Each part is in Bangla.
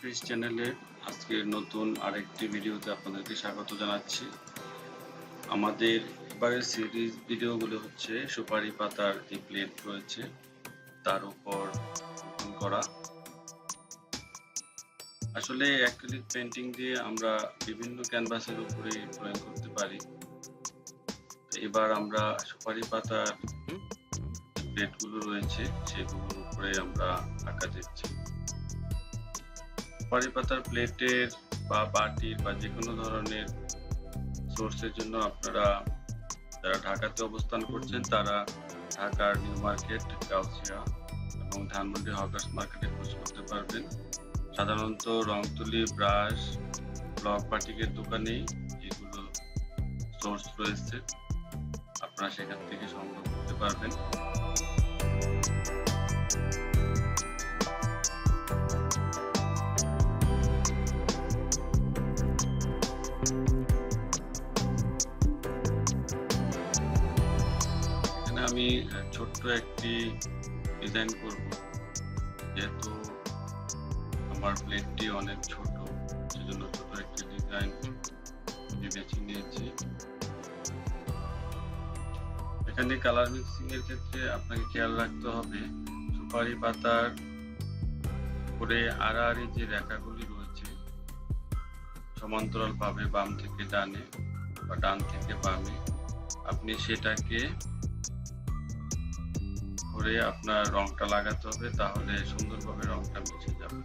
ফিশ চ্যানেলে আজকের নতুন আরেকটি ভিডিওতে আপনাদেরকে স্বাগত জানাচ্ছি। আমাদের এবারের সিরিজ ভিডিওগুলো হচ্ছে সুপারি পাতার যে প্লেট রয়েছে, তার উপর করা। আসলে অ্যাক্রিলিক পেন্টিং দিয়ে আমরা বিভিন্ন ক্যানভাসের উপরে ড্রয়িং করতে পারি। এবার আমরা সুপারি পাতার প্লেটগুলো রয়েছে, সেগুলোর উপরে আমরা আঁকা দিচ্ছি সুপারি পাতার প্লেটের বা বাটির বা যে কোনো ধরনের সোর্সের জন্য আপনারা যারা ঢাকাতে অবস্থান করছেন, তারা ঢাকার নিউ মার্কেট, গাউসিয়া এবং ধানমন্ডি হকার্স মার্কেটে খোঁজ করতে পারবেন। সাধারণত রং তুলি ব্রাশ ব্লক পাটিকের দোকানেই যেগুলো সোর্স রয়েছে। আপনারা সেখান থেকে সংগ্রহ করতে পারবেন। আমি ছোট্ট একটি ডিজাইন করব, যেহেতু আমার প্লেটটি অনেক ছোট, সেজন্য ছোট একটি ডিজাইন আমি বেছে নিয়েছি। এখানে কালার মিক্সিং এর ক্ষেত্রে আপনাকে খেয়াল রাখতে হবে, সুপারি পাতার উপরে আড়াআড়ি যে রেখাগুলি রয়েছে, সমান্তরাল ভাবে বাম থেকে ডানে বা ডান থেকে বামে, আপনি সেটাকে করে আপনার রংটা লাগাতে হবে, তাহলে সুন্দরভাবে রংটা মিশে যাবে।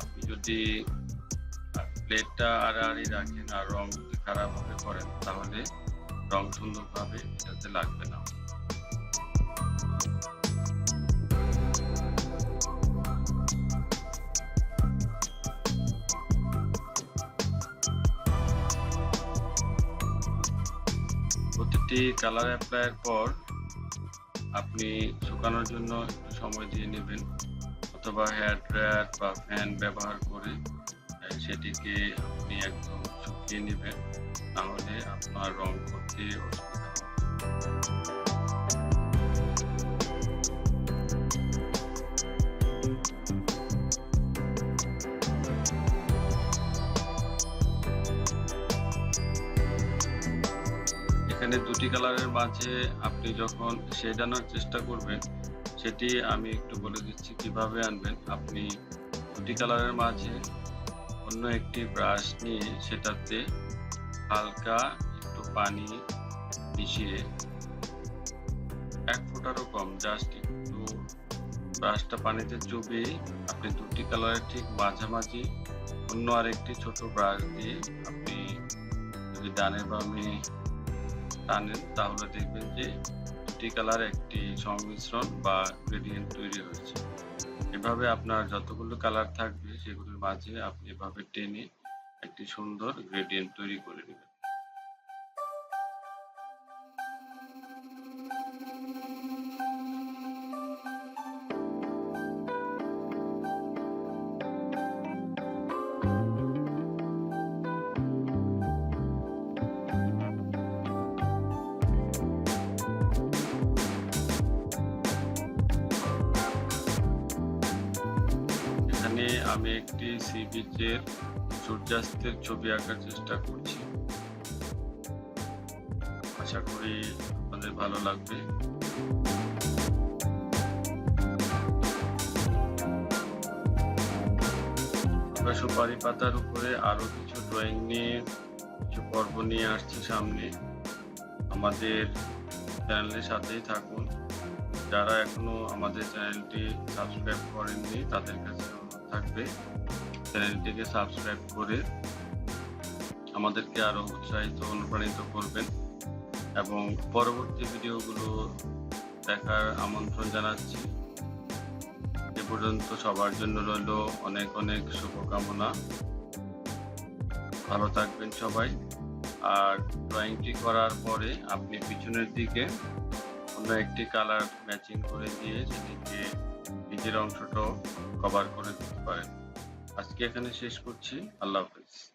আপনি যদি প্লেটটা আর আড়াআড়ি রাখেন আর রং যদি খারাপভাবে করেন, তাহলে রং সুন্দরভাবে এটাতে লাগবে না। প্রতিটি কালার অ্যাপ্লাইয়ের পর আপনি শুকানোর জন্য একটু সময় দিয়ে নেবেন, অথবা হেয়ার ড্রায়ার বা ফ্যান ব্যবহার করে সেটিকে আপনি একদম শুকিয়ে নেবেন, তাহলে আপনার রং করতে অসুবিধা হবে। এখানে দুটি কালারের মাঝে আপনি যখন শেড আনার চেষ্টা করবেন, সেটি আমি একটু বলে দিচ্ছি কীভাবে আনবেন। আপনি দুটি কালারের মাঝে অন্য একটি ব্রাশ নিয়ে সেটাতে হালকা একটু পানি মিশিয়ে এক ফোঁটারও কম, জাস্ট একটু ব্রাশটা পানিতে চুবিয়ে আপনি দুটি কালারের ঠিক মাঝামাঝি অন্য আরেকটি ছোট ব্রাশ দিয়ে আপনি যদি ডানে বামে টানেন তাহলে দেখবেন যে দুটি কালার একটি সংমিশ্রণ বা গ্রেডিয়েন্ট তৈরি হয়েছে। এভাবে আপনার যতগুলো কালার থাকবে, সেগুলোর মাঝে আপনি এভাবে টেনে একটি সুন্দর গ্রেডিয়েন্ট তৈরি করে নেবেন। আমি একটি সি বিচের সূর্যাস্তের ছবি আঁকার চেষ্টা করছি। আশা করি আপনাদের ভালো লাগবে। আমরা সুপারি পাতার উপরে আরও কিছু ড্রয়িং নিয়ে, কিছু পর্ব নিয়ে আসছি সামনে। আমাদের চ্যানেলের সাথেই থাকুন। যারা এখনও আমাদের চ্যানেলটি সাবস্ক্রাইব করেননি, তাদের কাছে থাকবে। চ্যানেলটিকে সাবস্ক্রাইব করে আমাদেরকে আরও উৎসাহিত, অনুপ্রাণিত করবেন। এবং পরবর্তী ভিডিওগুলো দেখার আমন্ত্রণ জানাচ্ছি। এ পর্যন্ত সবার জন্য রইল অনেক অনেক শুভকামনা। ভালো থাকবেন সবাই। আর ড্রয়িংটি করার পরে আপনি পিছনের দিকে অন্য একটি কালার ম্যাচিং করে দিয়ে সেটিকে নিজের অংশটাও কভার করে দিতে পারেন। আজকে এখানে শেষ করছি। আল্লাহ হাফেজ।